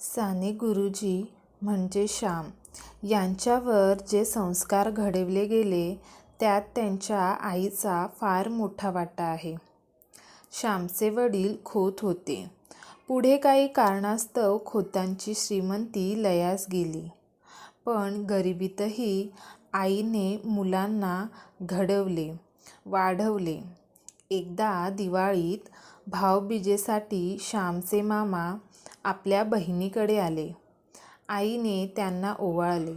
साने गुरुजी म्हणजे श्याम. यांच्यावर जे संस्कार घडवले गेले त्यात त्यांच्या आईचा फार मोठा वाटा आहे. श्यामचे वडील खोत होते. पुढे काही कारणास्तव खोतांची श्रीमंती लयास गेली. पण गरिबीतही आईने मुलांना घडवले वाढवले. एकदा दिवाळीत भाऊबीजेसाठी श्यामचे मामा आपल्या बहिणीकडे आले. आईने त्यांना ओवाळले.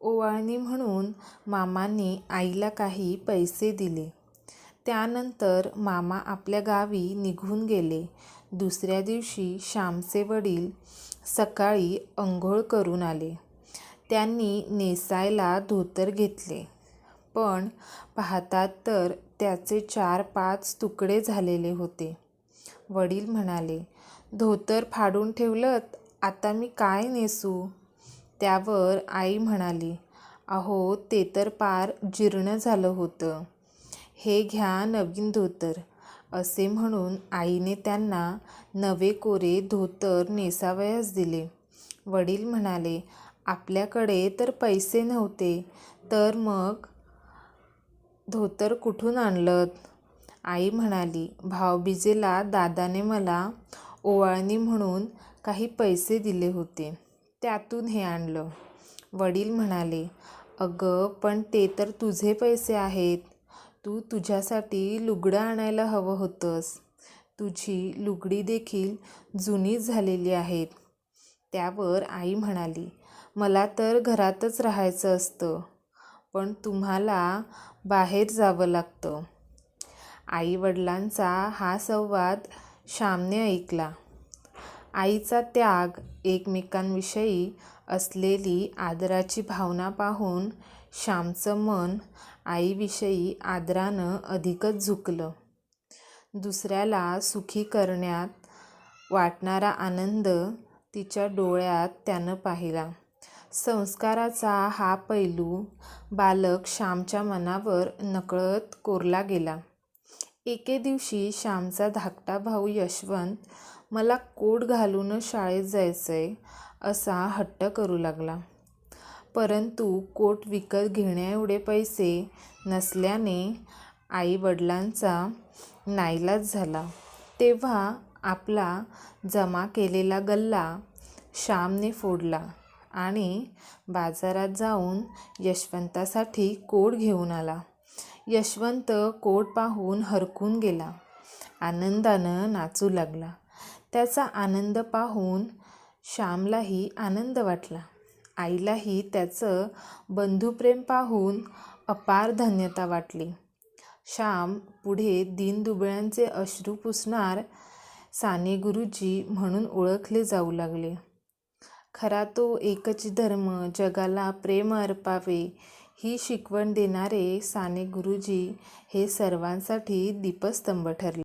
ओवाळणी म्हणून मामांनी आईला काही पैसे दिले. त्यानंतर मामा आपल्या गावी निघून गेले. दुसऱ्या दिवशी श्यामचे वडील सकाळी अंघोळ करून आले. त्यांनी नेसायला धोतर घेतले. पण पाहतात तर त्याचे चार पाच तुकडे झालेले होते. वडील म्हणाले धोतर फाडून ठेवलंत आता मी काय नेसू? त्यावर आई म्हणाली अहो ते तर पार जीर्ण झालं होतं. हे घ्या नवीन धोतर. असे म्हणून आईने त्यांना नवे कोरे धोतर नेसावयास दिले. वडील म्हणाले आपल्याकडे तर पैसे नव्हते तर मग धोतर कुठून आणलं आई म्हणाली भाऊबीजेला दादाने मला ओवाळणी म्हणून काही पैसे दिले होते. त्यातून हे आणलं. वडील म्हणाले अगं पण ते तर तुझे पैसे आहेत. तू तुझ्यासाठी लुगडं आणायला हवं होतंस. तुझी लुगडी देखील जुनी झालेली आहेत. त्यावर आई म्हणाली मला तर घरातच राहायचं असतं पण तुम्हाला बाहेर जावं लागतं. आईवडिलांचा हा संवाद श्यामने ऐकला. आईचा त्याग एकमेकांविषयी असलेली आदराची भावना पाहून श्यामचं मन आईविषयी आदरानं अधिकच झुकलं. दुसऱ्याला सुखी करण्यात वाटणारा आनंद तिच्या डोळ्यात त्यानं पाहिला. संस्काराचा हा पैलू बालक श्यामच्या मनावर नकळत कोरला गेला. एके दिवशी श्यामचा धाकटा भाऊ यशवंत मला कोट घालूनच शाळेत जायचं आहे असा हट्ट करू लागला. परंतु कोट विकत घेण्याएवढे पैसे नसल्याने आईवडिलांचा नाईलाज झाला. तेव्हा आपला जमा केलेला गल्ला श्यामने फोडला आणि बाजारात जाऊन यशवंतासाठी कोड घेऊन आला. यशवंत कोट पाहून हरकून गेला. आनंदानं नाचू लागला. त्याचा आनंद पाहून श्यामलाही आनंद वाटला. आईलाही त्याचं बंधुप्रेम पाहून अपार धन्यता वाटली. श्याम पुढे दीनदुबळ्यांचे अश्रू पुसणार साने गुरुजी म्हणून ओळखले जाऊ लागले. खरा तो एकच धर्म जगाला प्रेम अर्पावे. ही शिकवण देणारे साने गुरुजी हे सर्वांसाठी दीपस्तंभ ठरले.